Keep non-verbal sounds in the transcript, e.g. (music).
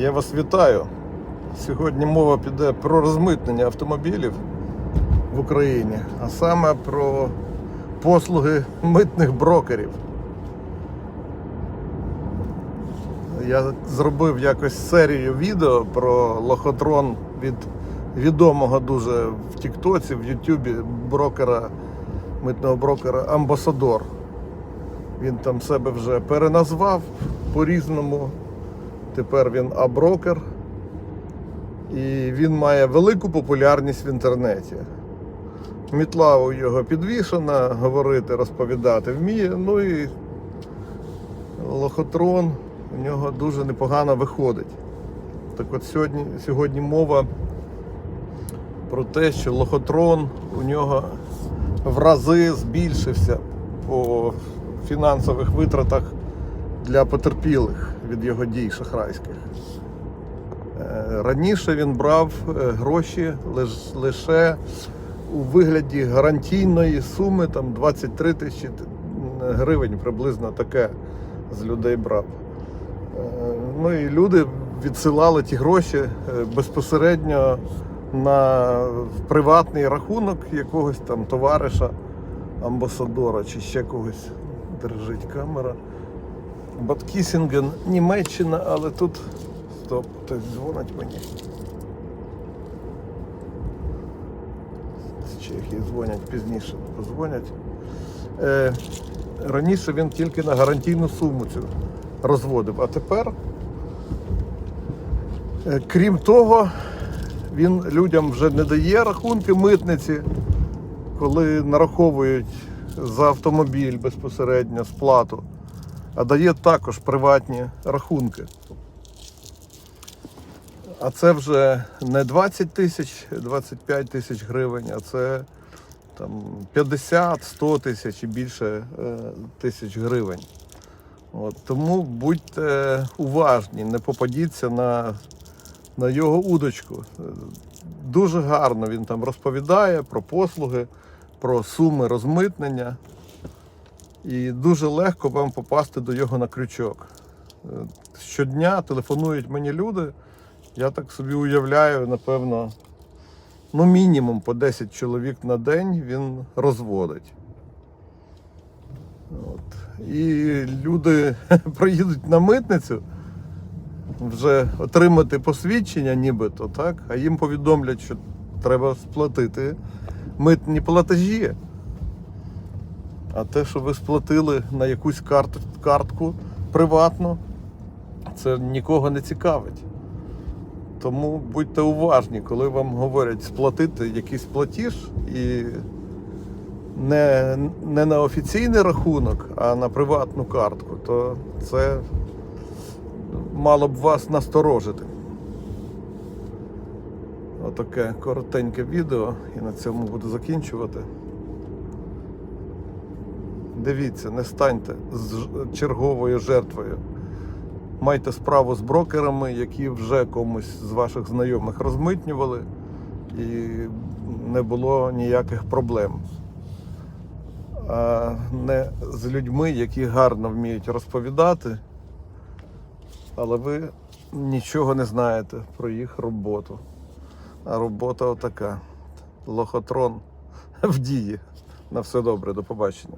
Я вас вітаю. Сьогодні мова піде про розмитнення автомобілів в Україні, а саме про послуги митних брокерів. Я зробив якось серію відео про лохотрон від відомого дуже в Тіктоці, в Ютубі брокера, митного брокера Амбасадор. Він там себе вже переназвав по-різному. Тепер він аброкер. І він має велику популярність в інтернеті. Мітла у його підвішена, говорити, розповідати вміє. Ну і лохотрон у нього дуже непогано виходить. Так от сьогодні, сьогодні мова про те, що лохотрон у нього в рази збільшився по фінансових витратах для потерпілих від його дій шахрайських. Е, Раніше він брав е, гроші лише у вигляді гарантійної суми, там 23 тисячі гривень приблизно таке з людей брав. Е, Ну і люди відсилали ті гроші безпосередньо на приватний рахунок якогось там товариша, амбасадора чи ще когось. Держить камера. Баткісінген, Німеччина, але тут. Стоп, хтось дзвонить мені. З Чехії дзвонять пізніше, позвонять. Е, раніше він тільки на гарантійну суму цю розводив, а тепер, е, крім того, він людям вже не дає рахунки митниці, коли нараховують за автомобіль безпосередньо сплату, а дає також приватні рахунки. А це вже не 20 тисяч, 25 тисяч гривень, а це там 50, 100 тисяч і більше е, тисяч гривень. От, тому будьте уважні, не попадіться на, на його удочку. Е, Дуже гарно він там розповідає про послуги, про суми розмитнення. І дуже легко вам попасти до його на крючок. Е, Щодня телефонують мені люди. Я так собі уявляю, напевно, ну мінімум по 10 чоловік на день він розводить. От. І люди (laughs) приїдуть на митницю вже отримати посвідчення, нібито, так? а їм повідомлять, що треба сплатити митні платежі. А те, що ви сплатили на якусь карту, картку приватну, це нікого не цікавить. Тому будьте уважні, коли вам говорять сплатити якийсь платіж і не, не на офіційний рахунок, а на приватну картку, то це мало б вас насторожити. Отаке коротеньке відео і на цьому буду закінчувати. Дивіться, не станьте з черговою жертвою. Майте справу з брокерами, які вже комусь з ваших знайомих розмитнювали, і не було ніяких проблем. А не з людьми, які гарно вміють розповідати, але ви нічого не знаєте про їх роботу. А робота отака. Лохотрон в дії. На все добре, до побачення.